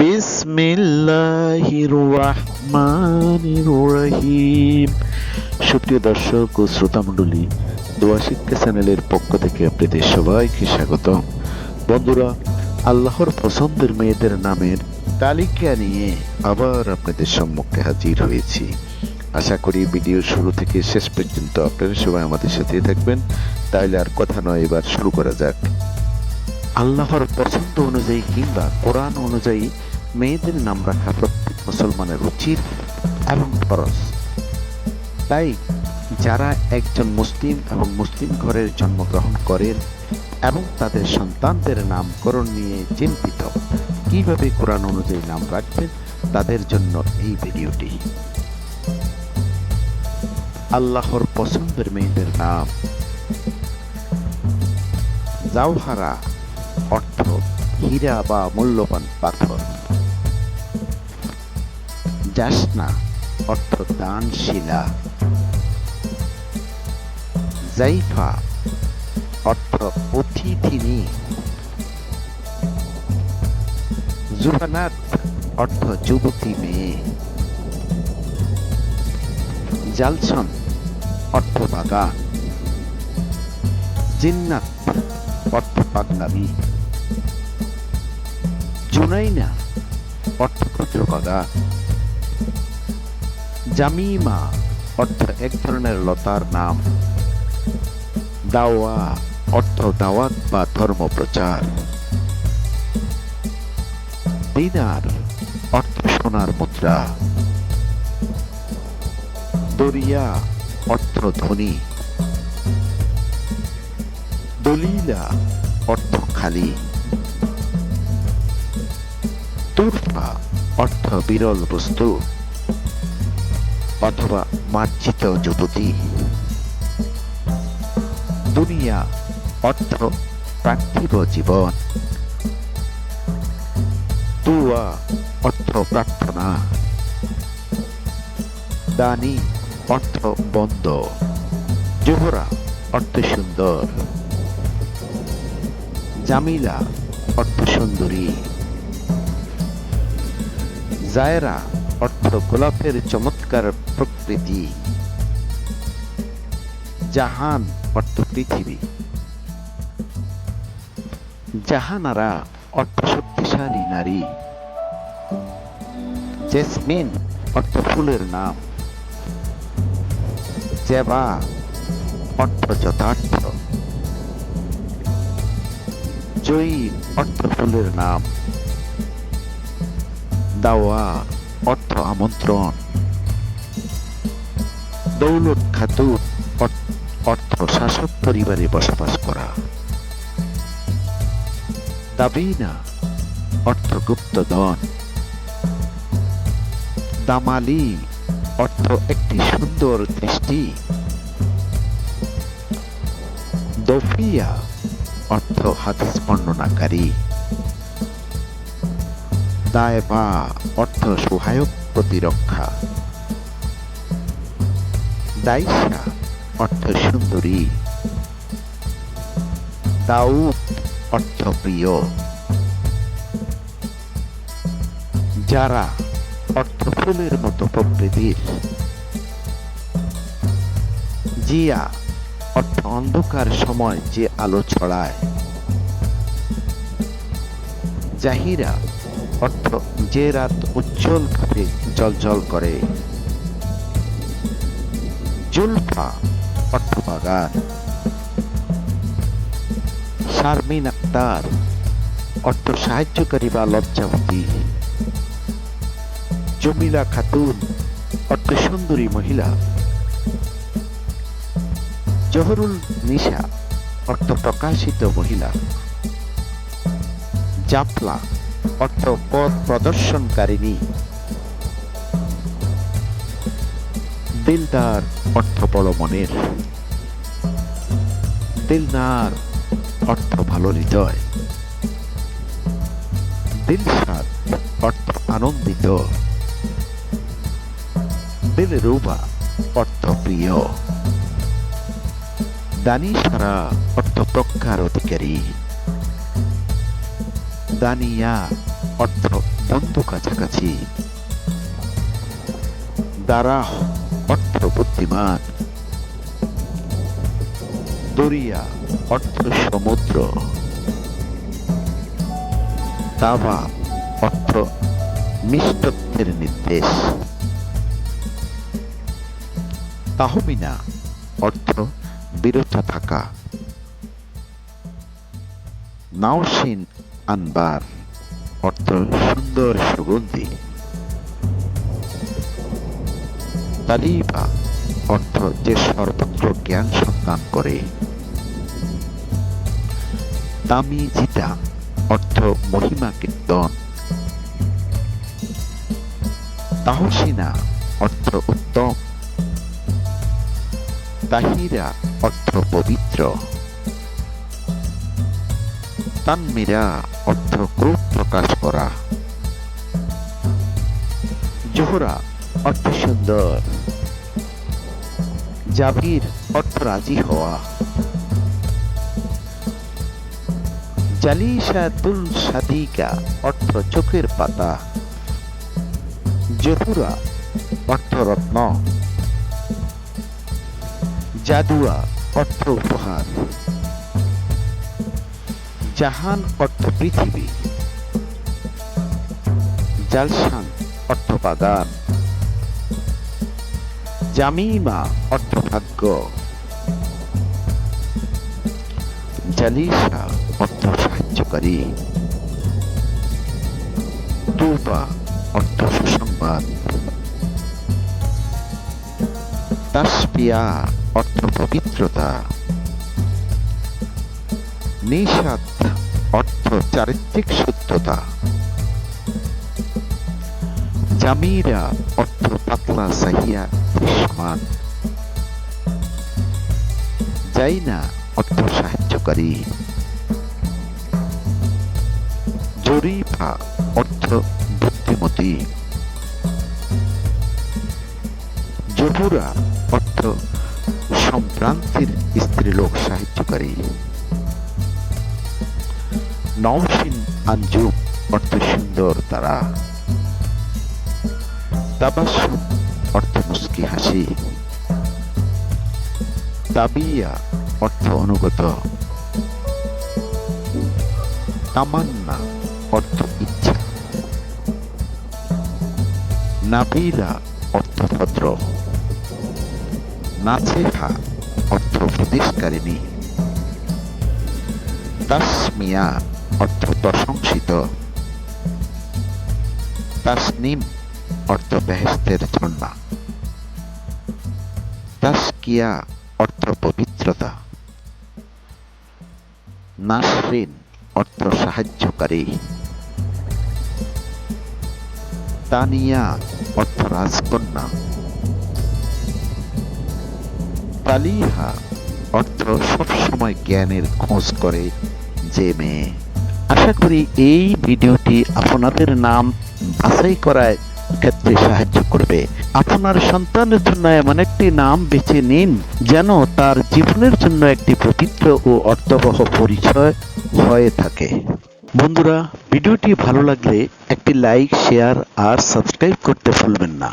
বিসমিল্লাহির রহমানির রহিম সুপ্রিয় দর্শক ও শ্রোতামণ্ডলী দোয়া শিক্ষা চ্যানেলের পক্ষ থেকে আপনাদের সবাইকে স্বাগত বন্ধুরা, আল্লাহর পছন্দের মেয়েদের নামের তালিকা নিয়ে আবার আপনাদের সম্মুখে হাজির হয়েছি। আশা করি ভিডিও শুরু থেকে শেষ পর্যন্ত আপনারা সবাই আমাদের সাথে থাকবেন। তাহলে আর কথা নয়, এবার শুরু করা যাক। আল্লাহর পছন্দ অনুযায়ী কিংবা কোরআন অনুযায়ী মেয়েদের নাম রাখা প্রত্যেক মুসলমানের উচিত এবং ফরজ। তাই যারা একজন মুসলিম এবং মুসলিম ঘরের জন্মগ্রহণ করেন এবং তাদের সন্তানদের নামকরণ নিয়ে চিন্তিত, কীভাবে কোরআন অনুযায়ী নাম রাখবেন, তাদের জন্য এই ভিডিওটি। আল্লাহর পছন্দের মেয়েদের নাম জাওহারা। হীরা বা মূল্যবান পাথর। জাসনা অর্থ দানশিলা। জাইফা অর্থ অতিথিনী। জুহানাত, অর্থ যুবতী মেয়ে। জালসন অর্থ বাগান জিন্নাত, অর্থ পাগনামি জুনাইনা অর্থ বাগান জামিমা, অর্থ এক ধরনের লতার নাম। দাওয়া, অর্থ দাওয়াত বা ধর্ম প্রচার। দিনার অর্থ সোনার মুদ্রা। দরিয়া, অর্থ ধনী। দলিলা, অর্থ খালি। তুরফা অর্থ বিরল বস্তু, অথবা মার্জিত যুবতী। দুনিয়া অর্থ পার্থিব জীবন। দুয়া অর্থ প্রার্থনা। দানি অর্থ বন্ধ। জোহরা অর্থ সুন্দর। জামিলা অর্থ সুন্দরী। জায়রা অর্থ গোলাপের চমৎকার প্রকৃতি। জাহান অর্থ পৃথিবী। জাহানারা অর্থ শক্তিশালী নারী। জেসমিন অর্থ ফুলের নাম। জেবা অর্থ যথার্থ। জয়ী অর্থ ফুলের নাম। দাওয়া, অর্থ আমন্ত্রণ। দৌলত খাতুন, অর্থ শাসক পরিবারে বসবাস করা। দাবিনা, অর্থ গুপ্তধন দামালি, অর্থ একটি সুন্দর দৃষ্টি। দফিয়া, অর্থ হাদিস বর্ণনাকারী। দায়বা অর্থ সহায়ক প্রতিরক্ষা। দাইসা অর্থ সুন্দরী। দাউদ, অর্থ প্রিয়। যারা অর্থ ফুলের মতো প্রকৃতির। জিয়া, অর্থ অন্ধকার সময় যে আলো ছড়ায়। জাহিরা অর্থ যে রাত উজ্জ্বল ভাবে জলজল করে। জুলফা অর্থ বাগান শারমিন আক্তার, অর্থ সাহায্যকারী বা লজ্জাবতী। জমিলা খাতুন, অর্থ সুন্দরী মহিলা। জহরুল নিশা, অর্থ প্রকাশিত মহিলা। জাফলা অর্থ পথ প্রদর্শনকারিণী। দিলদার অর্থ বড় মনের দিলনার অর্থ ভালো হৃদয় দিলশাদ অর্থ আনন্দিত দিলরুবা অর্থ প্রিয় দানিসারা অর্থ প্রজ্ঞার অধিকারী। দানিয়া অর্থ বন্ধু কাছাকাছি। দ্বারা অর্থ বুদ্ধিমান। দরিয়া অর্থ সমুদ্র। তাবা অর্থ মিষ্টত্বের নির্দেশ। তাহমিনা অর্থ বিরত থাকা। নাওসিন আনবার। অর্থ সুন্দর সুগন্ধি। তালিবা অর্থ যে সর্বত্র জ্ঞান সন্ধান করে। তামিজিতা অর্থ মহিমা কীর্তন। তাহসিনা, অর্থ উত্তম। তাহিরা, অর্থ পবিত্র। তানমিরা অর্থ ক্রোধ প্রকাশ করা। জোহরা, অর্থ সুন্দর। জাবির, অর্থ রাজি হওয়া। জালিসাতুল সাদিকা, অর্থ চোখের পাতা। জহুরা, অর্থ রত্ন। জাদুয়া, অর্থ উপহার। জাহান অর্থ পৃথিবী। জালসান অর্থ বাগান। জামিমা অর্থ ভাগ্য। জালিসা অর্থ সাহায্যকারী। তুবা অর্থ সুসংবাদ। তাসপিয়া অর্থ পবিত্রতা। নিষাদ অর্থ চারিত্রিক শুদ্ধতা। জামিরা অর্থ পাতলা সাহিয়া দৃশ্যমান। জাইনা অর্থ সাহায্যকারী। জরিফা অর্থ বুদ্ধিমতী। জহুরা অর্থ সম্ভ্রান্তির স্ত্রীলোক সাহায্যকারী। নওশিন আঞ্জুম, অর্থ সুন্দর তারা। তাবাসুম অর্থ মুস্কি হাসি। তাবিয়া, অর্থ অনুগত। তামান্না, অর্থ ইচ্ছা। নাবিলা, অর্থ ভদ্র। নাছেহা অর্থ উপদেশকারিণী তাসমিয়া অর্থ প্রশংসিত। তাসনিম অর্থ বেহেস্তের ঝর্ণা। তাসকিয়া অর্থ পবিত্রতা। নাসরিন অর্থ সাহায্যকারী। তানিয়া অর্থ রাজকন্যা। তালিহা অর্থ সবসময় জ্ঞানের খোঁজ করে যে মেয়ে। আশা করি এই ভিডিওটি আপনাদের নাম বাছাই করায় ক্ষেত্রে সাহায্য করবে। আপনার সন্তানের জন্য এমন একটি নাম বেছে নিন যেন তার জীবনের জন্য একটি পবিত্র ও অর্থবহ পরিচয় হয়ে থাকে। বন্ধুরা, ভিডিওটি ভালো লাগলে একটি লাইক, শেয়ার আর সাবস্ক্রাইব করতে ভুলবেন না।